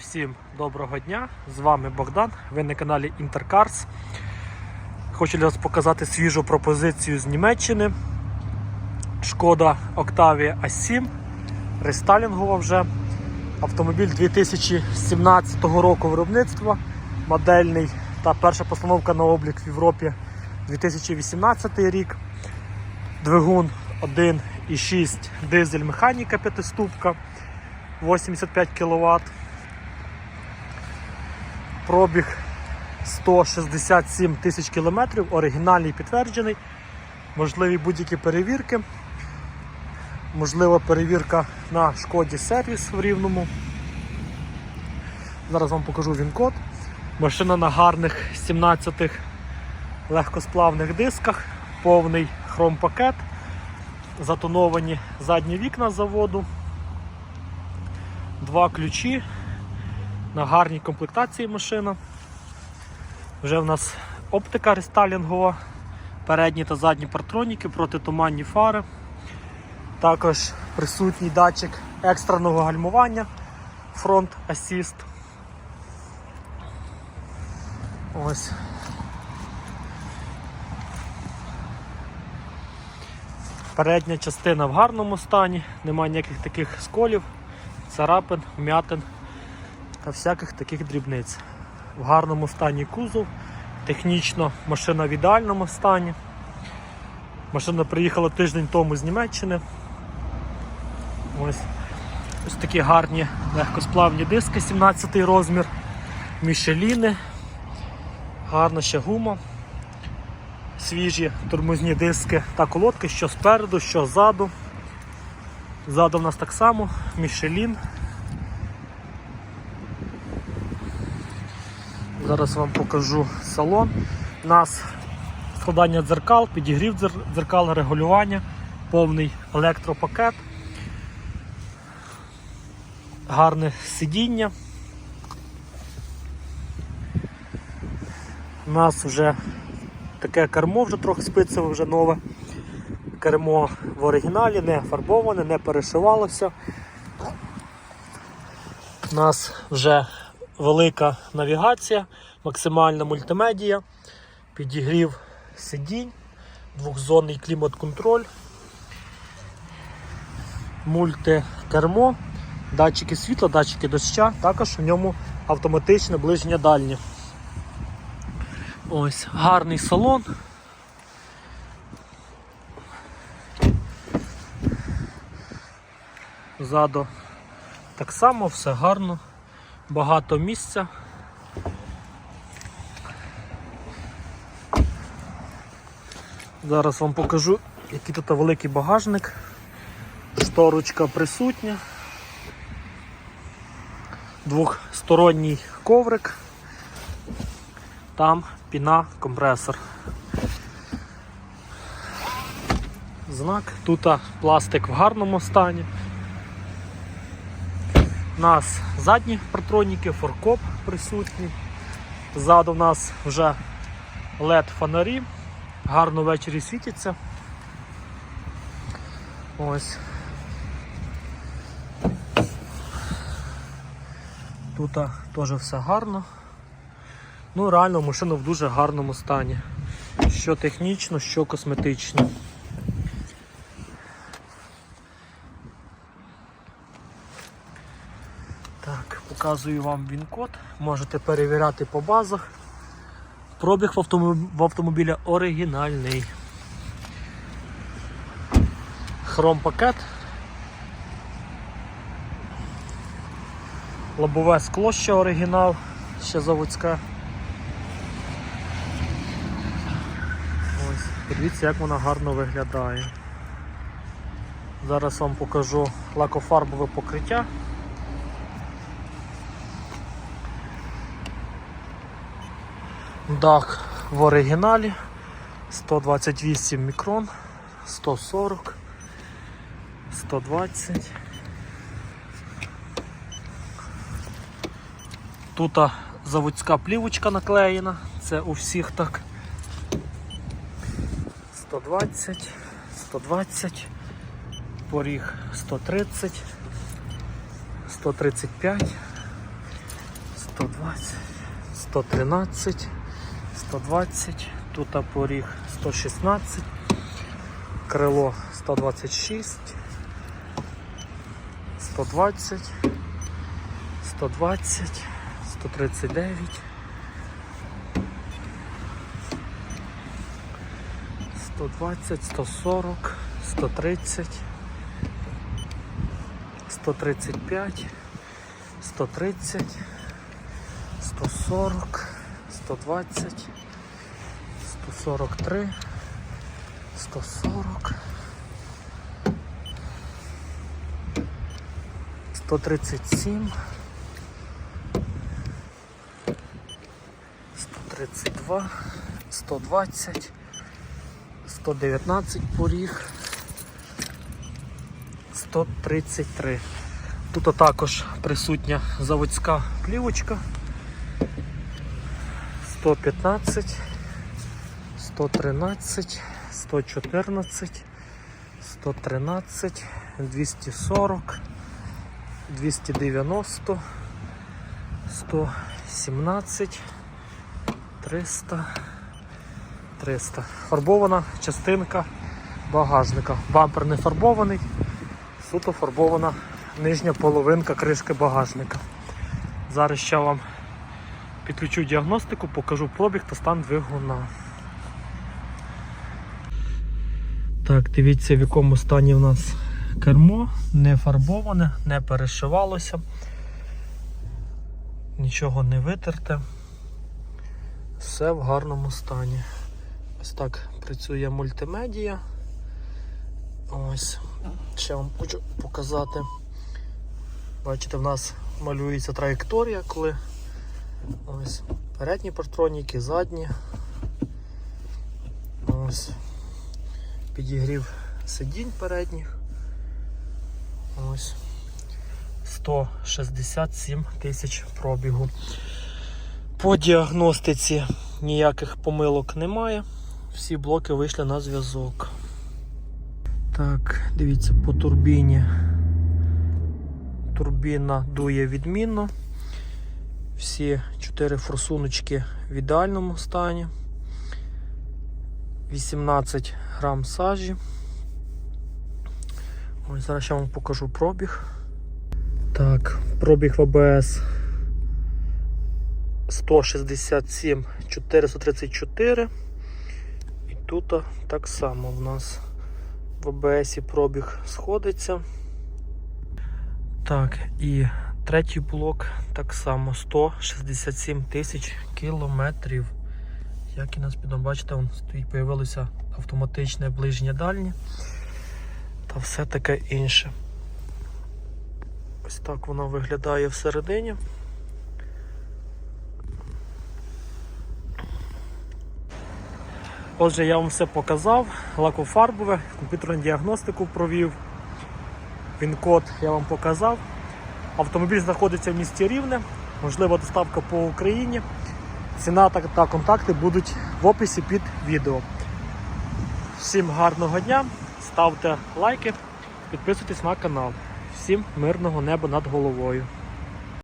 Всім доброго дня! З вами Богдан. Ви на каналі Intercars. Хочу для вас показати свіжу пропозицію з Німеччини. Шкода Octavia A7. Рестайлінгова вже. Автомобіль 2017 року виробництва. Модельний та перша постановка на облік в Європі 2018 рік. Двигун 1,6 дизель механіка п'ятиступка 85 кВт. Пробіг 167 тисяч кілометрів, оригінальний підтверджений. Можливі будь-які перевірки. Можлива перевірка на шкоді сервіс в рівному. Зараз вам покажу він-код. Машина на гарних 17 легкосплавних дисках, повний хромпакет, затоновані задні вікна заводу, два ключі. На гарній комплектації машина. Вже в нас оптика рестайлінгова, передні та задні партроніки, протитуманні фари. Також присутній датчик екстреного гальмування, фронт асіст. Ось. Передня частина в гарному стані, немає ніяких таких сколів, царапин, вмятин та всяких таких дрібниць. В гарному стані кузов, технічно машина в ідеальному стані. Машина приїхала тиждень тому з Німеччини. Ось ось такі гарні легкосплавні диски, 17 розмір, мішеліни, гарна ще гума, свіжі тормозні диски та колодки, що спереду, що ззаду. Ззаду в нас так само, мішелін. Зараз вам покажу салон. У нас складання дзеркал, підігрів дзеркал, регулювання, повний електропакет, гарне сидіння. У нас вже таке кермо вже трохи спицеве, вже нове. Кермо в оригіналі, не фарбоване, не перешивалося. У нас вже велика навігація, максимальна мультимедія, підігрів сидінь, двохзонний клімат-контроль, мультикермо, датчики світла, датчики доща, також в ньому автоматичне ближнє дальнє. Ось гарний салон. Ззаду так само, все гарно багато місця. Зараз вам покажу, який тут великий багажник. Шторочка присутня. Двохсторонній коврик. Там піна, компресор. Знак. Тут пластик в гарному стані. У нас задні партроніки, форкоп присутній. Ззаду у нас вже LED фонарі, гарно ввечері світяться. Ось. Тут теж все гарно. Ну, реально машина в дуже гарному стані. Що технічно, що косметично. Так, показую вам він-код. Можете перевіряти по базах. Пробіг в, автомоб... автомобіля оригінальний. Хром-пакет. Лобове скло ще оригінал, ще заводське. Ось, подивіться, як вона гарно виглядає. Зараз вам покажу лакофарбове покриття. Дах в оригіналі 128 мікрон, 140, 120. Тут заводська плівочка наклеєна, це у всіх так. 120, 120, поріг 130, 135. 120, 113, 120, тут поріг 116, крило 126, 120, 120, 139. 120, 140, 130, 135, 130, 140, 120, 143, 140, 137, 132, 120, 119 поріг, 133. Тут також присутня заводська плівочка. 115, 113, 114, 113, 240, 290, 117, 300, 300. Фарбована частинка багажника. Бампер не фарбований, суто фарбована нижня половинка кришки багажника. Зараз ще вам підключу діагностику, покажу пробіг та стан двигуна. Так, дивіться, в якому стані в нас кермо, не фарбоване, не перешивалося, нічого не витерте. Все в гарному стані. Ось так працює мультимедія. Ось. Ще вам хочу показати. Бачите, в нас малюється траєкторія, коли ось передні партроніки, задні. Ось. Підігрів сидінь передніх. Ось. 167 тисяч пробігу. По діагностиці ніяких помилок немає. Всі блоки вийшли на зв'язок. Так, дивіться, по турбіні. Турбіна дує відмінно. Всі чотири форсуночки в ідеальному стані. 18 грам сажі. Ось зараз я вам покажу пробіг. Так, пробіг в АБС 167 434. І тут так само в нас в АБС пробіг сходиться. Так, і третій блок так само 167 тисяч кілометрів. Як і нас підом, бачите, вон стоїть, появилося автоматичне ближнє дальнє та все таке інше. Ось так воно виглядає всередині. Отже, я вам все показав, лакофарбове, комп'ютерну діагностику провів. Він-код я вам показав. Автомобіль знаходиться в місті Рівне, можлива доставка по Україні. Ціна та, та контакти будуть в описі під відео. Всім гарного дня, ставте лайки, підписуйтесь на канал. Всім мирного неба над головою.